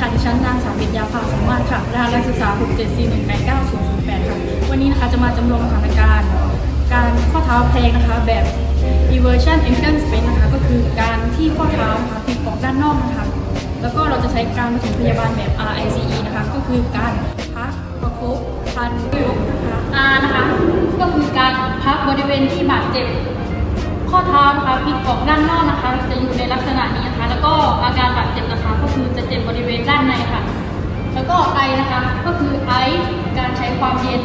ค่ะดิฉันนางสาววิทยาภาสมมาตรค่ะรหัสนักศึกษา 674189008 ค่ะ วันนี้นะคะจะมาจำลองสถานการณ์ การข้อเท้าแพลงนะคะ แบบ eversion ankle sprain นะคะ ก็คือการที่ข้อเท้านะคะพลิกออกด้านนอกนะคะ แล้วก็เราจะใช้การปฐมพยาบาลแบบ RICE นะคะ ก็คือการพักประคบพันยกนะคะ R นะคะ ก็คือการพักบริเวณที่บาดเจ็บ ข้อเท้านะคะพลิกออกด้านนอกนะคะ จะอยู่ในลักษณะ ก็ไอนะคะก็คือไอการใช้ความเย็น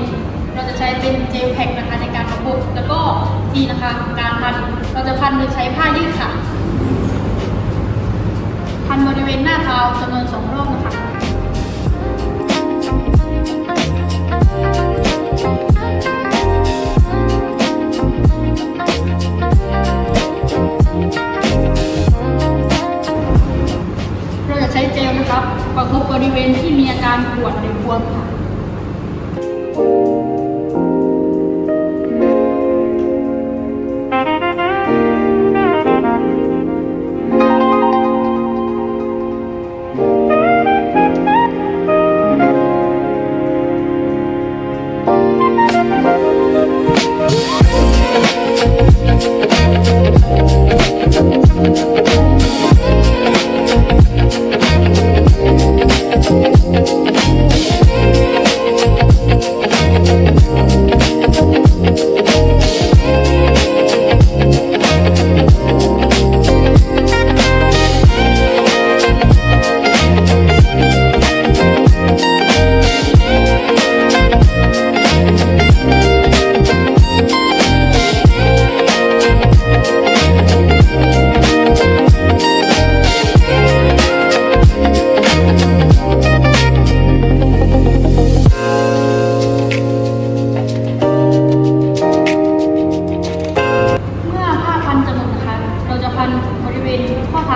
เราจะใช้เป็นเจลแพ็กนะคะในการประกบแล้วก็ทีนะคะการพันเราจะพันโดยใช้ผ้ายืดค่ะ พันบริเวณหน้าเท้าจำนวนสอง บริเวณที่มีอาการปวดหรือบวมค่ะ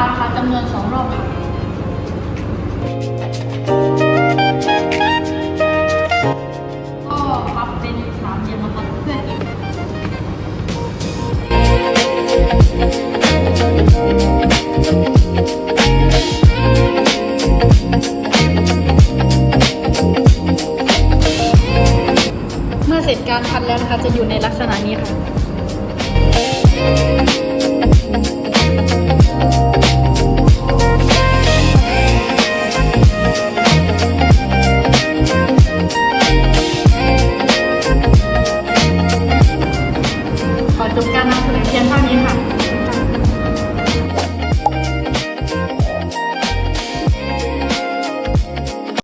านะคะจำนวนสองรอบค่ะก็พับเป็นสามเหลี่ยมนะคะเพื่อเก็บเมื่อเสร็จการพันแล้วนะคะจะอยู่ในลักษณะนี้ค่ะ